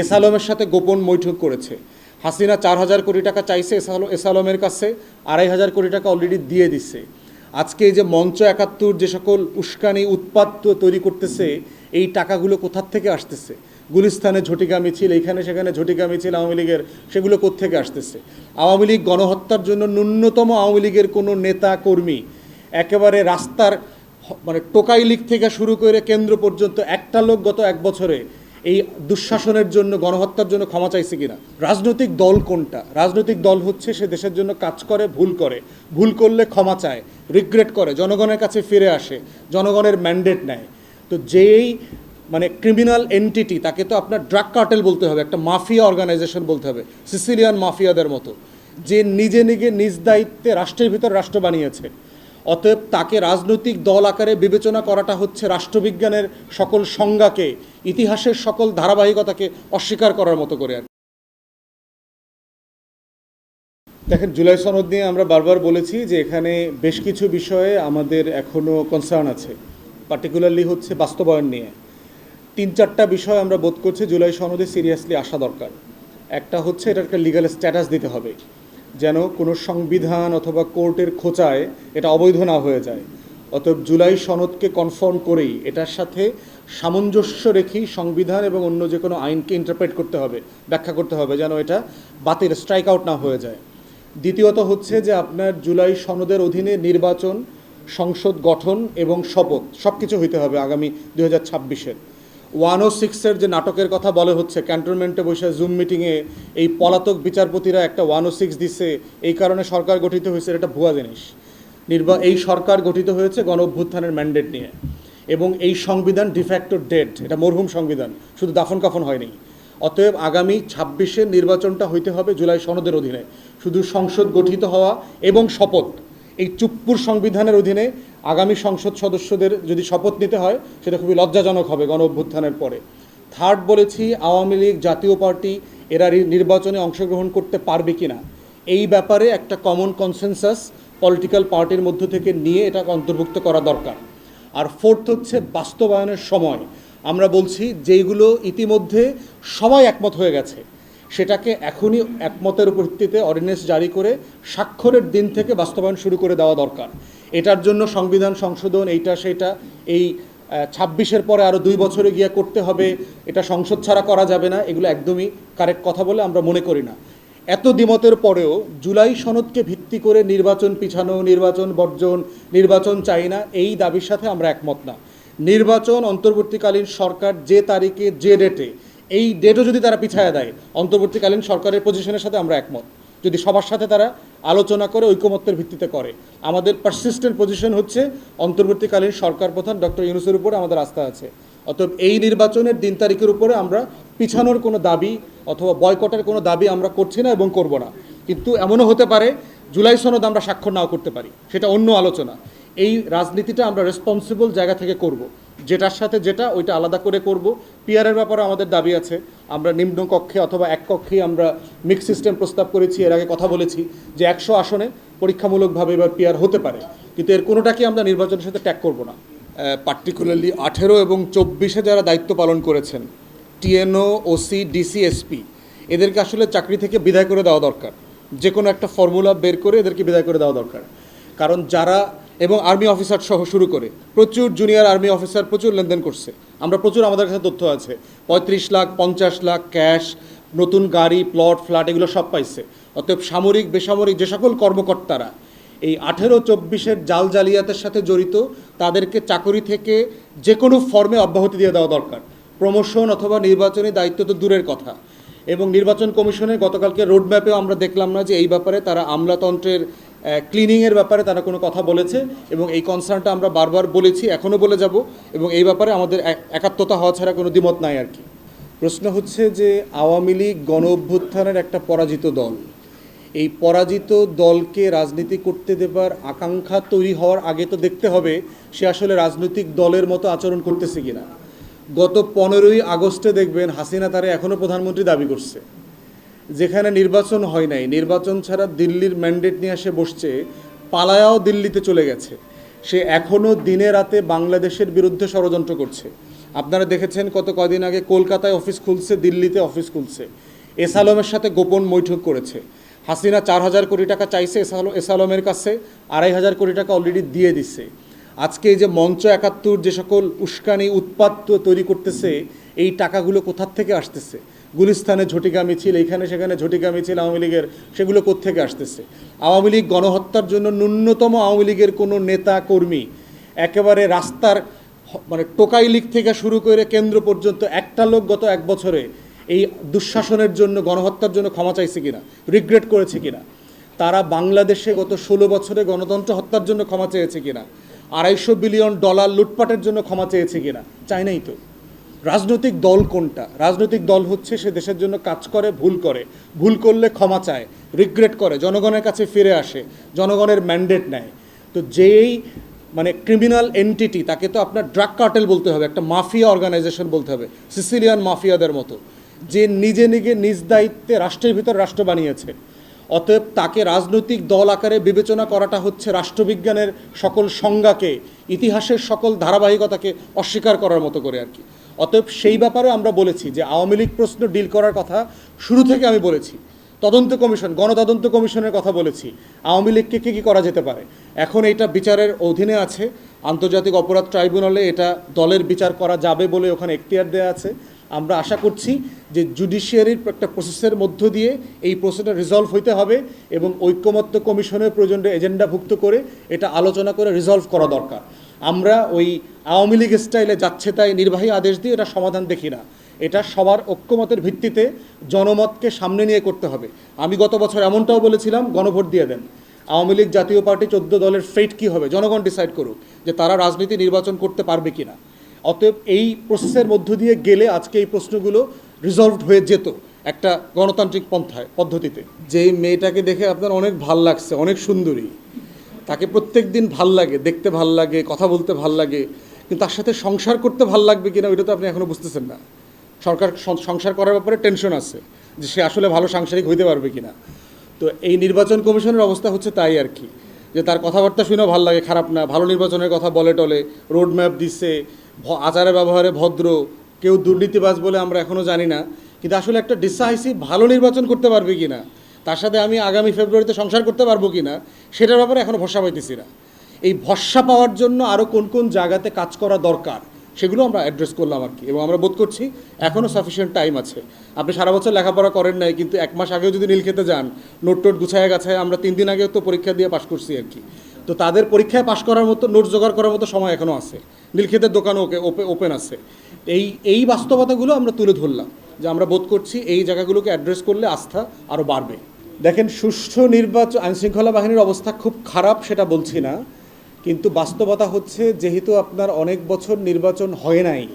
S আলমের সাথে গোপন বৈঠক করেছে। হাসিনা চার হাজার কোটি টাকা চাইছে এস আলম এস আলমের কাছে, আড়াই হাজার কোটি টাকা অলরেডি দিয়ে দিছে। আজকে এই যে মঞ্চ একাত্তর যে সকল উস্কানি, উৎপাত তৈরি করতেছে, এই টাকাগুলো কোথার থেকে আসতেছে? গুলিস্তানে ঝটিকা মিছিল, এইখানে সেখানে ঝটিকা মিছিল আওয়ামী লীগের, সেগুলো কোত্থেকে আসতেছে? আওয়ামী লীগ গণহত্যার জন্য ন্যূনতম আওয়ামী লীগের কোনো নেতা, কর্মী, একেবারে রাস্তার মানে টোকাই লীগ থেকে শুরু করে কেন্দ্র পর্যন্ত একটা লোক গত এক বছরে এই দুঃশাসনের জন্য, গণহত্যার জন্য ক্ষমা চাইছে কিনা? রাজনৈতিক দল কোনটা? রাজনৈতিক দল হচ্ছে সে দেশের জন্য কাজ করে, ভুল করে। ভুল করলে ক্ষমা চায় রিগ্রেট করে, জনগণের কাছে ফিরে আসে, জনগণের ম্যান্ডেট নেয়। তো যেই মানে ক্রিমিনাল এন্টিটি তাকে তো আপনার ড্রাগ কার্টেল বলতে হবে, একটা মাফিয়া অর্গানাইজেশন বলতে হবে সিসিলিয়ান মাফিয়াদের মতো, যে নিজে নিজে নিজ দায়িত্বে রাষ্ট্রের ভিতর রাষ্ট্র বানিয়েছে। অতএব তাকে রাজনৈতিক দল আকারে বিবেচনা করাটা হচ্ছে রাষ্ট্রবিজ্ঞানের সকল সংজ্ঞাকে, ইতিহাসের সকল ধারাবাহিকতাকে অস্বীকার করার মতো করে আর। দেখেন, জুলাই সনদ নিয়ে আমরা বারবার বলেছি যে এখানে বেশ কিছু বিষয়ে আমাদের এখনও কনসার্ন আছে। পার্টিকুলারলি হচ্ছে বাস্তবায়ন নিয়ে। তিন চারটা বিষয় আমরা বোধ করছি জুলাই সনদে সিরিয়াসলি আসা দরকার। একটা হচ্ছে এটার একটা লিগাল স্ট্যাটাস দিতে হবে। যেন কোনো সংবিধান অথবা কোর্টের খোঁচায় এটা অবৈধ না হয়ে যায়। অতএব জুলাই সনদকে কনফার্ম করেই এটার সাথে সামঞ্জস্য রেখেই সংবিধান এবং অন্য যে কোনো আইনকে ইন্টারপ্রেট করতে হবে, ব্যাখ্যা করতে হবে যেন এটা বাতিল স্ট্রাইক আউট না হয়ে যায়। দ্বিতীয়ত হচ্ছে যে আপনার জুলাই সনদের অধীনে নির্বাচন, সংসদ গঠন এবং শপথ সব কিছু হইতে হবে আগামী দু হাজার ছাব্বিশের। ওয়ান ও সিক্সের যে নাটকের কথা বলে হচ্ছে, ক্যান্টনমেন্টে বসে জুম মিটিংয়ে এই পলাতক বিচারপতিরা একটা ওয়ান ও সিক্স দিছে, এই কারণে সরকার গঠিত হয়েছে, এটা ভুয়া জিনিস। নির্বা, এই সরকার গঠিত হয়েছে গণ অভ্যুত্থানের ম্যান্ডেট নিয়ে। এবং এই সংবিধান ডিফ্যাক্টর ডেট এটা মরহুম সংবিধান, শুধু দাফন কাফন হয়নি। অতএব আগামী ছাব্বিশে নির্বাচনটা হইতে হবে জুলাই সনদের অধীনে। শুধু সংসদ গঠিত হওয়া এবং শপথ। এই চুপ্পুর সংবিধানের অধীনে আগামী সংসদ সদস্যদের যদি শপথ নিতে হয়, সেটা খুবই লজ্জাজনক হবে গণ অভ্যুত্থানের পরে। থার্ড বলেছি, আওয়ামী লীগ জাতীয় পার্টি এরা নির্বাচনে অংশগ্রহণ করতে পারবে কিনা। এই ব্যাপারে একটা কমন কনসেনসাস পলিটিক্যাল পার্টির মধ্য থেকে নিয়ে এটা অন্তর্ভুক্ত করা দরকার। আর ফোর্থ হচ্ছে, বাস্তবায়নের সময়। আমরা বলছি, যেইগুলো ইতিমধ্যে সবাই একমত হয়ে গেছে সেটাকে এখনই একমতের ভিত্তিতে অর্ডিন্যান্স জারি করে স্বাক্ষরের দিন থেকে বাস্তবায়ন শুরু করে দেওয়া দরকার। এটার জন্য সংবিধান সংশোধন, এইটা সেটা, এই ছাব্বিশের পরে আরও দুই বছরে গিয়ে করতে হবে, এটা সংসদ ছাড়া করা যাবে না, এগুলো একদমই কারেক্ট কথা বলে আমরা মনে করি না। এত দ্বিমতের পরেও জুলাই সনদকে ভিত্তি করে নির্বাচন পিছানো, নির্বাচন বর্জন, নির্বাচন চাই না, এই দাবির সাথে আমরা একমত না। নির্বাচন অন্তর্বর্তীকালীন সরকার যে তারিখে, যে ডেটে এই ডেটও যদি তারা পিছায় দেয়, অন্তর্বর্তীকালীন সরকারের পজিশনের সাথে আমরা একমত। যদি সবার সাথে তারা আলোচনা করে, ঐকমত্যের ভিত্তিতে করে। আমাদের পারসিস্টেন্ট পজিশন হচ্ছে অন্তর্বর্তীকালীন সরকার প্রধান ডক্টর ইউনুসের উপরে আমাদের আস্থা আছে। অতএব এই নির্বাচনের দিন তারিখের উপরে আমরা পিছানোর কোনো দাবি অথবা বয়কটের কোনো দাবি আমরা করছি না এবং করব না। কিন্তু এমনও হতে পারে, জুলাই সনদ আমরা স্বাক্ষর নাও করতে পারি। সেটা অন্য আলোচনা। এই রাজনীতিটা আমরা রেসপন্সিবল জায়গা থেকে করব। যেটার সাথে যেটা, ওইটা আলাদা করে করব। পিয়ারের ব্যাপারে আমাদের দাবি আছে। আমরা নিম্ন কক্ষে অথবা এক কক্ষে আমরা মিক্স সিস্টেম প্রস্তাব করেছি, এর আগে কথা বলেছি যে একশো আসনে পরীক্ষামূলকভাবে এবার পিয়ার হতে পারে। কিন্তু এর কোনোটাকে আমরা নির্বাচনের সাথে ট্যাগ করব না। পার্টিকুলারলি আঠেরো এবং চব্বিশে যারা দায়িত্ব পালন করেছেন টিএনও ওসি ডিসি এসপি এদেরকে আসলে চাকরি থেকে বিদায় করে দেওয়া দরকার। যে কোনো একটা ফর্মুলা বের করে এদেরকে বিদায় করে দেওয়া দরকার। কারণ যারা এবং আর্মি অফিসার সহ শুরু করে। প্রচুর জুনিয়র আর্মি অফিসার প্রচুর লেনদেন করছে। আমরা প্রচুর আমাদের কাছে তথ্য আছে। পঁয়ত্রিশ লাখ, পঞ্চাশ লাখ ক্যাশ নতুন গাড়ি প্লট ফ্ল্যাট এগুলো সব পাইছে। অতএব সামরিক, বেসামরিক যে সকল কর্মকর্তারা এই আঠেরো চব্বিশের জাল জালিয়াতের সাথে জড়িত, তাদেরকে চাকরি থেকে যে কোনো ফর্মে অব্যাহতি দিয়ে দেওয়া দরকার। প্রমোশন অথবা নির্বাচনী দায়িত্ব তো দূরের কথা। এবং নির্বাচন কমিশনের গতকালকে রোডম্যাপেও আমরা দেখলাম না যে এই ব্যাপারে তারা আমলাতন্ত্রের ক্লিনিংয়ের ব্যাপারে তারা কোনো কথা বলেছে এবং এই কনসার্নটা আমরা বারবার বলেছি, এখনও বলে যাব এবং এই ব্যাপারে আমাদের এক- একাত্মতা হওয়া ছাড়া কোনো দ্বিমত নাই আর কি। প্রশ্ন হচ্ছে যে আওয়ামী লীগ গণ অভ্যুত্থানের একটা পরাজিত দল। এই পরাজিত দলকে রাজনীতি করতে দেবার আকাঙ্ক্ষা তৈরি হওয়ার আগে তো দেখতে হবে সে আসলে রাজনৈতিক দলের মতো আচরণ করতেছে কিনা। গত পনেরোই আগস্টে দেখবেন হাসিনা তারা এখনও প্রধানমন্ত্রী দাবি করছে। যেখানে নির্বাচন হয় নাই, নির্বাচন ছাড়া দিল্লির ম্যান্ডেট নিয়ে এসে বসছে, পালায়াও দিল্লিতে চলে গেছে। সে এখনও দিনে রাতে বাংলাদেশের বিরুদ্ধে ষড়যন্ত্র করছে। আপনারা দেখেছেন কত কদিন আগে কলকাতায় অফিস খুলছে, দিল্লিতে অফিস খুলছে। এস আলমের সাথে গোপন বৈঠক করেছে। হাসিনা চার হাজার কোটি টাকা চাইছে এস আলম এস আলমের কাছে, আড়াই হাজার কোটি টাকা অলরেডি দিয়ে দিছে। আজকে এই যে মঞ্চ একাত্তর যে সকল উস্কানি, উৎপাত তৈরি করতেছে, এই টাকাগুলো কোথার থেকে আসতেছে? গুলিস্তানে ঝটিকা মিছিল এইখানে সেখানে ঝটিকা মিছিল আওয়ামী লীগের, সেগুলো কোত্থেকে আসতেছে? আওয়ামী লীগ গণহত্যার জন্য ন্যূনতম আওয়ামী লীগের কোনো নেতা, কর্মী, একেবারে রাস্তার মানে টোকাই লীগ থেকে শুরু করে কেন্দ্র পর্যন্ত একটা লোক গত এক বছরে এই দুঃশাসনের জন্য, গণহত্যার জন্য ক্ষমা চাইছে কিনা রিগ্রেট করেছে কিনা? তারা বাংলাদেশে গত ষোলো বছরে গণতন্ত্র হত্যার জন্য ক্ষমা চেয়েছে কিনা? আড়াইশো বিলিয়ন ডলার লুটপাটের জন্য ক্ষমা চেয়েছে কিনা? চাই নাই তো। রাজনৈতিক দল কোনটা? রাজনৈতিক দল হচ্ছে সে দেশের জন্য কাজ করে, ভুল করে। ভুল করলে ক্ষমা চায় রিগ্রেট করে, জনগণের কাছে ফিরে আসে, জনগণের ম্যান্ডেট নেয়। তো যেই মানে ক্রিমিনাল এন্টিটি তাকে তো আপনার ড্রাগ কার্টেল বলতে হবে, একটা মাফিয়া অর্গানাইজেশন বলতে হবে সিসিলিয়ান মাফিয়াদের মতো, যে নিজে নিজে নিজ দায়িত্বে রাষ্ট্রের ভিতর রাষ্ট্র বানিয়েছে। অতএব তাকে রাজনৈতিক দল আকারে বিবেচনা করাটা হচ্ছে রাষ্ট্রবিজ্ঞানের সকল সংজ্ঞাকে, ইতিহাসের সকল ধারাবাহিকতাকে অস্বীকার করার মতো করে আর কি। অতএব সেই ব্যাপারেও আমরা বলেছি যে আওয়ামী লীগ প্রশ্ন ডিল করার কথা শুরু থেকে আমি বলেছি। তদন্ত কমিশন, গণতদন্ত কমিশনের কথা বলেছি। আওয়ামী লীগকে কী কী করা যেতে পারে? এখন এটা বিচারের অধীনে আছে। আন্তর্জাতিক অপরাধ ট্রাইব্যুনালে এটা দলের বিচার করা যাবে বলে ওখানে এখতিয়ার দেওয়া আছে। আমরা আশা করছি যে জুডিশিয়ারির একটা প্রসেসের মধ্য দিয়ে এই প্রসেসটা রিজলভ হইতে হবে এবং ঐক্যমত্য কমিশনের প্রয়োজনীয় এজেন্ডাভুক্ত করে এটা আলোচনা করে রিজলভ করা দরকার। আমরা ওই আওয়ামী লীগ স্টাইলে যাচ্ছে তাই নির্বাহী আদেশ দিয়ে এটা সমাধান দেখি না। এটা সবার ঐক্যমতের ভিত্তিতে জনমতকে সামনে নিয়ে করতে হবে। আমি গত বছর এমনটাও বলেছিলাম, গণভোট দিয়ে দেন। আওয়ামী লীগ জাতীয় পার্টি চোদ্দ দলের ফেট কী হবে? জনগণ ডিসাইড করুক যে তারা রাজনীতি নির্বাচন করতে পারবে কি না অতএব এই প্রসেসের মধ্য দিয়ে গেলে আজকে এই প্রশ্নগুলো রিজলভড হয়ে যেত একটা গণতান্ত্রিক পন্থায়, পদ্ধতিতে। যেই মেয়েটাকে দেখে আপনার অনেক ভালো লাগছে, অনেক সুন্দরী। তাকে প্রত্যেক দিন ভালো লাগে, দেখতে ভালো লাগে, কথা বলতে ভালো লাগে, কিন্তু তার সাথে সংসার করতে ভালো লাগবে কিনা ওইটা তো আপনি এখনও বুঝতেছেন না। সরকার সংসার করার ব্যাপারে টেনশন আছে যে সে আসলে ভালো সাংসারিক হইতে পারবে কিনা। তো এই নির্বাচন কমিশনের অবস্থা হচ্ছে তাই আর কি, যে তার কথাবার্তা শুনেও ভালো লাগে, খারাপ না, ভালো নির্বাচনের কথা বলে টলে রোড ম্যাপ দিচ্ছে আচারে ব্যবহারে ভদ্র, কেউ দুর্নীতিবাজ বলে আমরা এখনও জানি না, কিন্তু আসলে একটা ডিসাইসিভ ভালো নির্বাচন করতে পারবে কি না তার সাথে আমি আগামী ফেব্রুয়ারিতে সংসার করতে পারব কি না সেটার ব্যাপারে এখনও ভরসা পাইতেছি না। এই ভরসা পাওয়ার জন্য আরও কোন কোন জায়গাতে কাজ করা দরকার, সেগুলো আমরা অ্যাড্রেস করলাম আর কি, এবং আমরা বোধ করছি এখনও সাফিসিয়েন্ট টাইম আছে। আপনি সারা বছর লেখাপড়া করেন নাই, কিন্তু এক মাস আগেও যদি নীল খেতে যান নোট টোট গুছায় গাছায় আমরা তিন দিন আগেও তো পরীক্ষা দিয়ে পাশ করছি আর কি। তো তাদের পরীক্ষায় পাশ করার মতো নোট জোগাড় করার মতো সময় এখনও আছে। নীলক্ষেতের দোকানও ওকে ওপেন আছে। এই এই বাস্তবতাগুলো আমরা তুলে ধরলাম, যে আমরা বোধ করছি এই জায়গাগুলোকে অ্যাড্রেস করলে আস্থা আরও বাড়বে। দেখেন, সুষ্ঠু নির্বাচন আইনশৃঙ্খলা বাহিনীর অবস্থা খুব খারাপ, সেটা বলছি না। কিন্তু বাস্তবতা হচ্ছে, যেহেতু আপনার অনেক বছর নির্বাচন হয় নাই,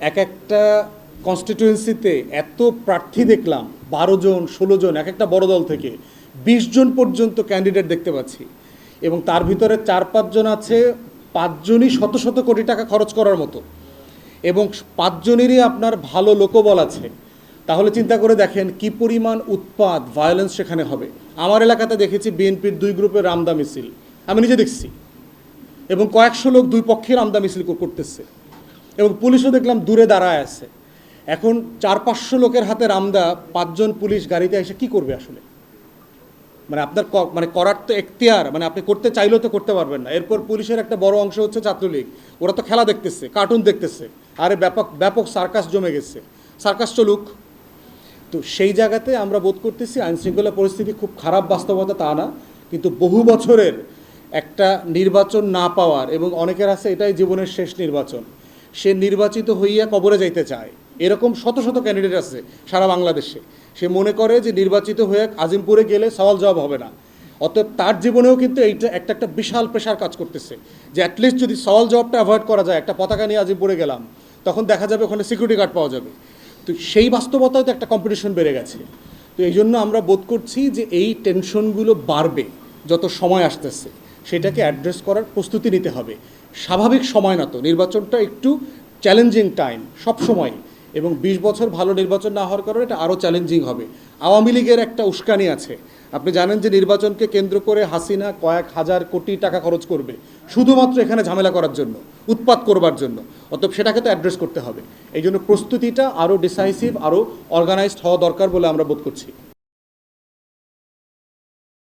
এক একটা কনস্টিটিউয়েন্সিতে এত প্রার্থী দেখলাম, বারো জন, ষোলো জন, এক একটা বড় দল থেকে, বিশ জন পর্যন্ত ক্যান্ডিডেট দেখতে পাচ্ছি। এবং তার ভিতরে চার পাঁচজন আছে পাঁচজনই শত শত কোটি টাকা খরচ করার মতো। এবং পাঁচজনেরই আপনার ভালো লোকবল আছে। তাহলে চিন্তা করে দেখেন কি পরিমাণ উৎপাদ ভায়োলেন্স সেখানে হবে। আমার এলাকাতে দেখেছি বিএনপির দুই গ্রুপের রামদা মিছিল। আমি নিজে দেখছি। এবং কয়েকশো লোক দুই পক্ষের আমদা মিছিল করতেছে। এবং পুলিশও দেখলাম দূরে দাঁড়ায় আছে। এখন চার পাঁচশো লোকের হাতে রামদা, পাঁচজন পুলিশ গাড়িতে এসে কি করবে আসলে? মানে আপনার মানে করার তো এখতিয়ার মানে আপনি করতে চাইলেও তো করতে পারবেন না। এরপর পুলিশের একটা বড় অংশ হচ্ছে ছাত্রলীগ। ওরা তো খেলা দেখতেছে কার্টুন দেখতেছে। আরে ব্যাপক ব্যাপক সার্কাস জমে গেছে। সার্কাস চলুক তো সেই জায়গাতে আমরা বোধ করতেছি আইনশৃঙ্খলা পরিস্থিতি খুব খারাপ বাস্তবতা তা না, কিন্তু বহু বছরের একটা নির্বাচন না পাওয়ার এবং অনেকের আছে এটাই জীবনের শেষ নির্বাচন, সে নির্বাচিত হইয়া কবরে যাইতে চায়। এরকম শত শত ক্যান্ডিডেট আছে সারা বাংলাদেশে। সে মনে করে যে নির্বাচিত হয়ে আজিমপুরে গেলে সওয়াল জবাব হবে না। অতএব তার জীবনেও কিন্তু এইটা একটা একটা বিশাল প্রেশার কাজ করতেছে যে অ্যাটলিস্ট যদি সওয়াল জবাবটা অ্যাভয়েড করা যায়, একটা পতাকা নিয়ে আজিমপুরে গেলাম, তখন দেখা যাবে ওখানে সিকিউরিটি গার্ড পাওয়া যাবে। তো সেই বাস্তবতায় তো একটা কম্পিটিশন বেড়ে গেছে। তো এই জন্য আমরা বোধ করছি যে এই টেনশনগুলো বাড়বে যত সময় আসতেছে, সেটাকে অ্যাড্রেস করার প্রস্তুতি নিতে হবে। স্বাভাবিক সময় না তো, নির্বাচনটা একটু চ্যালেঞ্জিং টাইম সব সময়। এবং বিশ বছর ভালো নির্বাচন না হওয়ার কারণে এটা আরও চ্যালেঞ্জিং হবে। আওয়ামী লীগের একটা উস্কানি আছে। আপনি জানেন যে নির্বাচনকে কেন্দ্র করে হাসিনা কয়েক হাজার কোটি টাকা খরচ করবে, শুধুমাত্র এখানে ঝামেলা করার জন্য। উৎপাত করবার জন্য। অতএব সেটাকে তো অ্যাড্রেস করতে হবে। এই জন্য প্রস্তুতিটা আরও ডিসাইসিভ আরও অর্গানাইজড হওয়া দরকার বলে আমরা বোধ করছি।